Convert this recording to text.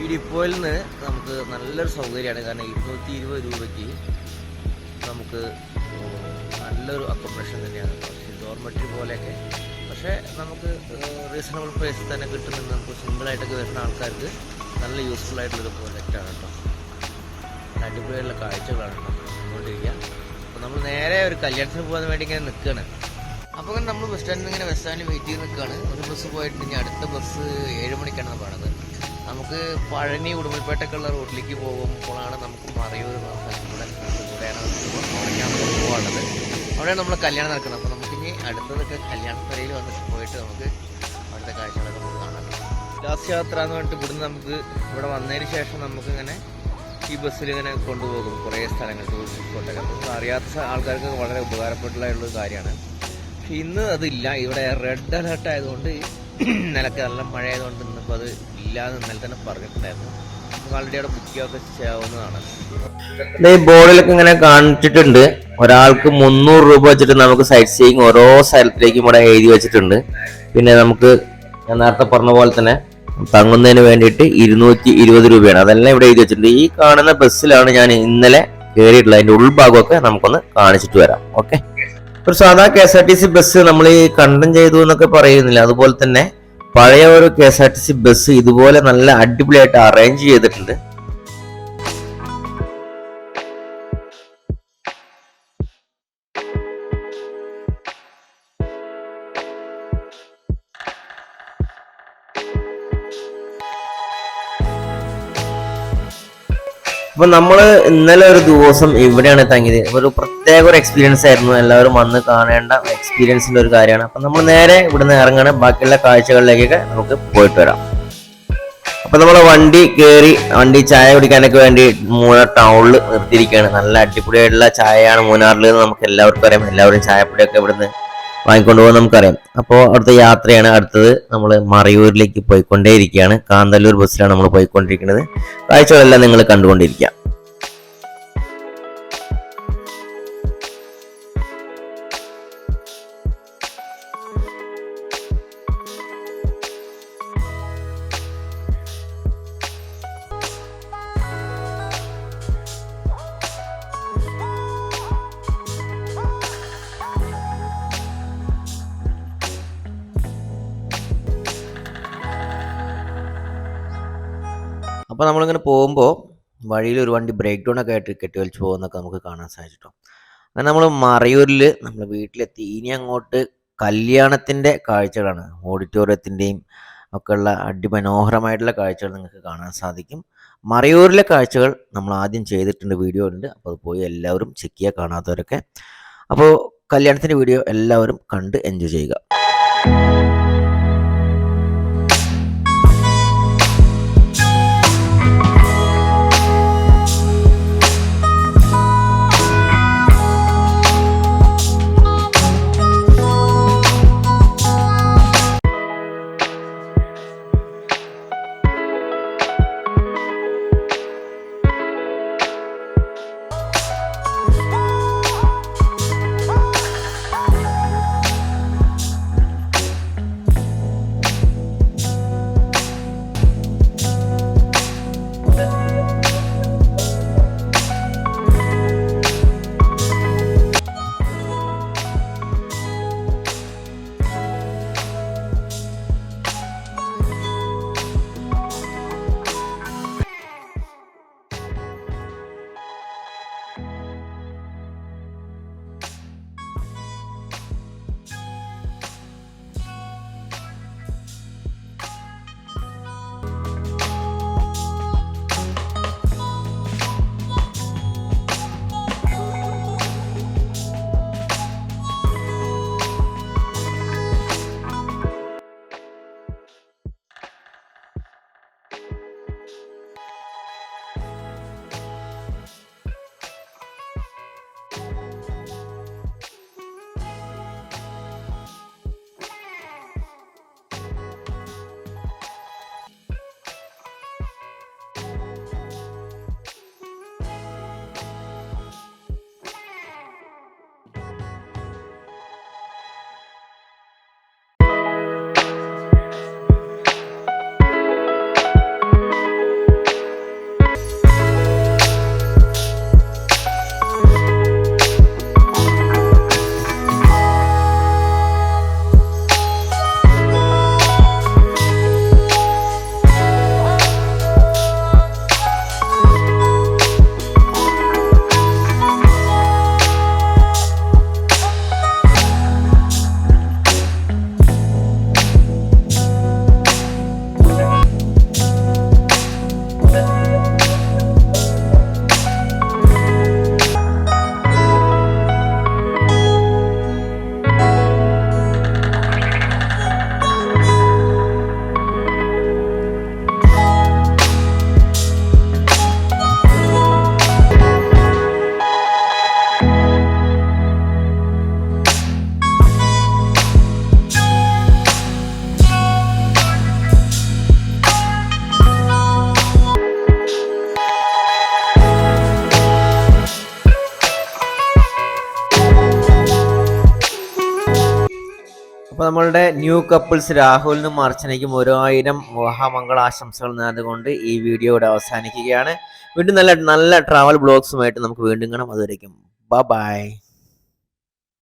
ഈ ഡിപ്പോയിൽ നിന്ന് നമുക്ക് നല്ലൊരു സൗകര്യമാണ്. കാരണം ഇരുന്നൂറ്റി ഇരുപത് രൂപയ്ക്ക് നമുക്ക് നല്ലൊരു അക്കോമഡേഷൻ തന്നെയാണ്. ഡോർമെട്രി പോലെയൊക്കെ. പക്ഷേ നമുക്ക് റീസണബിൾ പ്രൈസിൽ തന്നെ കിട്ടുന്നുണ്ട് നമുക്ക് സിമ്പിളായിട്ടൊക്കെ വരുന്ന ആൾക്കാർക്ക് നല്ല യൂസ്ഫുൾ ആയിട്ടുള്ളൊരു പ്രോജക്റ്റാണ് കേട്ടോ. അടിപൊളിയുള്ള കാഴ്ചകളാണ് കണ്ടുകൊണ്ടിരിക്കുക. അപ്പോൾ നമ്മൾ നേരെ ഒരു കല്യാണത്തിന് പോകാൻ വേണ്ടി ഇങ്ങനെ നിൽക്കുകയാണ് അപ്പോൾ ഇങ്ങനെ നമ്മൾ ബസ് സ്റ്റാൻഡിൽ ഇങ്ങനെ ബസ് സ്റ്റാൻഡിൽ വെയിറ്റ് ചെയ്ത് നിൽക്കുകയാണ് ഒരു ബസ് പോയിട്ട് ഇനി അടുത്ത ബസ് ഏഴ് മണിക്കാണ് പറയുന്നത് നമുക്ക് പഴനി ഉടുമ്പൽപേട്ടക്കുള്ള റോഡിലേക്ക് പോകുമ്പോഴാണ് നമുക്ക് മറയൂർ പോകാനുള്ളത് അവിടെയാണ് നമ്മൾ കല്യാണം നടക്കുന്നത്. അപ്പോൾ നമുക്ക് ഇനി അടുത്തതൊക്കെ കല്യാണപ്പരയിൽ വന്ന് പോയിട്ട് നമുക്ക് അവിടുത്തെ കാഴ്ചകളൊക്കെ നമുക്ക് കാണാം. ലാസ്റ്റ് യാത്ര എന്ന് പറഞ്ഞിട്ട് ഇവിടുന്ന് നമുക്ക് ഇവിടെ വന്നതിന് ശേഷം നമുക്ക് ഇങ്ങനെ ഈ ബസ്സിൽ ഇങ്ങനെ കൊണ്ടുപോകും. കുറേ സ്ഥലങ്ങൾ ടൂറിസ്റ്റ് സ്പോട്ടൊക്കെ നമുക്ക് അറിയാത്ത ആൾക്കാർക്ക് വളരെ ഉപകാരപ്പെട്ടുള്ള കാര്യമാണ്. പക്ഷെ ഇന്ന് അതില്ല. ഇവിടെ റെഡ് അലർട്ട് ആയതുകൊണ്ട് ഇന്നലൊക്കെ നല്ല മഴ ആയതുകൊണ്ട് ഇന്നിപ്പോൾ അത് ഇല്ലാന്ന് ഇന്നലെ തന്നെ പറഞ്ഞിട്ടുണ്ടായിരുന്നു. ആൾറെഡി അവിടെ ബുക്ക് ഒക്കെ ചെയ്യാവുന്നതാണ് ഈ ബോർഡിലൊക്കെ ഇങ്ങനെ കാണിച്ചിട്ടുണ്ട്. ഒരാൾക്ക് മുന്നൂറ് രൂപ വെച്ചിട്ട് നമുക്ക് സൈറ്റ് സീയിങ് ഓരോ സ്ഥലത്തിലേക്കും ഇവിടെ എഴുതി വെച്ചിട്ടുണ്ട്. പിന്നെ നമുക്ക് ഞാൻ നേരത്തെ പറഞ്ഞ പോലെ തന്നെ തങ്ങുന്നതിന് വേണ്ടിയിട്ട് ഇരുന്നൂറ്റി ഇരുപത് രൂപയാണ്. അതെല്ലാം ഇവിടെ എഴുതി വെച്ചിട്ടുണ്ട്. ഈ കാണുന്ന ബസ്സിലാണ് ഞാൻ ഇന്നലെ കയറിയിട്ടുള്ളത് അതിന്റെ ഉൾഭാഗമൊക്കെ നമുക്കൊന്ന് കാണിച്ചിട്ട് വരാം. ഓക്കെ ഒരു സാധാ K S R T C bus നമ്മൾ ഈ കണ്ടം ചെയ്തു എന്നൊക്കെ പറയുന്നില്ല. അതുപോലെ തന്നെ പഴയ ഒരു K S R T C bus ഇതുപോലെ നല്ല അടിപൊളിയായിട്ട് അറേഞ്ച് ചെയ്തിട്ടുണ്ട്. അപ്പൊ നമ്മൾ ഇന്നലെ ഒരു ദിവസം ഇവിടെയാണ് തങ്ങിയത് ഒരു പ്രത്യേക ഒരു എക്സ്പീരിയൻസ് ആയിരുന്നു. എല്ലാവരും വന്ന് കാണേണ്ട എക്സ്പീരിയൻസിന്റെ ഒരു കാര്യമാണ്. അപ്പൊ നമ്മൾ നേരെ ഇവിടുന്ന് ഇറങ്ങണം. ബാക്കിയുള്ള കാഴ്ചകളിലേക്കൊക്കെ നമുക്ക് പോയിട്ട് വരാം. അപ്പൊ നമ്മളെ വണ്ടി കയറി വണ്ടി ചായ കുടിക്കാനൊക്കെ വേണ്ടി മൂന്നാർ ടൗണിൽ നിർത്തിയിരിക്കുകയാണ്. നല്ല അടിപൊളിയായിട്ടുള്ള ചായയാണ് മൂന്നാറിൽ നമുക്ക് എല്ലാവർക്കും അറിയാം. എല്ലാവരും ചായപ്പൊടിയൊക്കെ ഇവിടുന്ന് വാങ്ങിക്കൊണ്ട് പോകുന്നത് നമുക്കറിയാം. അപ്പോൾ അടുത്ത യാത്രയാണ് അടുത്തത്. നമ്മൾ മറയൂരിലേക്ക് പോയിക്കൊണ്ടേയിരിക്കുകയാണ്. കാന്തല്ലൂർ ബസ്സിലാണ് നമ്മൾ പോയിക്കൊണ്ടിരിക്കുന്നത്. കാഴ്ചകളെല്ലാം നിങ്ങൾ കണ്ടുകൊണ്ടിരിക്കുക. അപ്പോൾ നമ്മളിങ്ങനെ പോകുമ്പോൾ വഴിയിൽ ഒരു വണ്ടി ബ്രേക്ക് ഡൗൺ ഒക്കെ ആയിട്ട് കെട്ടി വലിച്ച് പോകുന്നൊക്കെ നമുക്ക് കാണാൻ സാധിച്ചിട്ടോ. അങ്ങനെ നമ്മൾ മറയൂരിൽ നമ്മൾ വീട്ടിലെത്തി. ഇനി അങ്ങോട്ട് കല്യാണത്തിന്റെ കാഴ്ചകളാണ്. ഓഡിറ്റോറിയത്തിന്റെയും ഒക്കെ ഉള്ള അടിമനോഹരമായിട്ടുള്ള കാഴ്ചകൾ നിങ്ങൾക്ക് കാണാൻ സാധിക്കും. മറയൂരിലെ കാഴ്ചകൾ നമ്മൾ ആദ്യം ചെയ്തിട്ടുണ്ട് വീഡിയോ ഉണ്ട് അപ്പോൾ അത് പോയി എല്ലാവരും ചെക്ക് ചെയ്യുക കാണാത്തവരൊക്കെ. അപ്പോൾ കല്യാണത്തിന്റെ വീഡിയോ എല്ലാവരും കണ്ട് എൻജോയ് ചെയ്യുക. നമ്മളുടെ ന്യൂ കപ്പിൾസ് രാഹുലിനും അർച്ചനയ്ക്കും ഓരോയിരം മഹാമംഗളാശംസകൾ നേർന്നുകൊണ്ട് ഈ വീഡിയോ ഇവിടെ അവസാനിക്കുകയാണ്. വീണ്ടും നല്ല നല്ല ട്രാവൽ ബ്ലോഗ്സുമായിട്ട് നമുക്ക് വീണ്ടും കാണാം. അതുവരയ്ക്കും ബൈ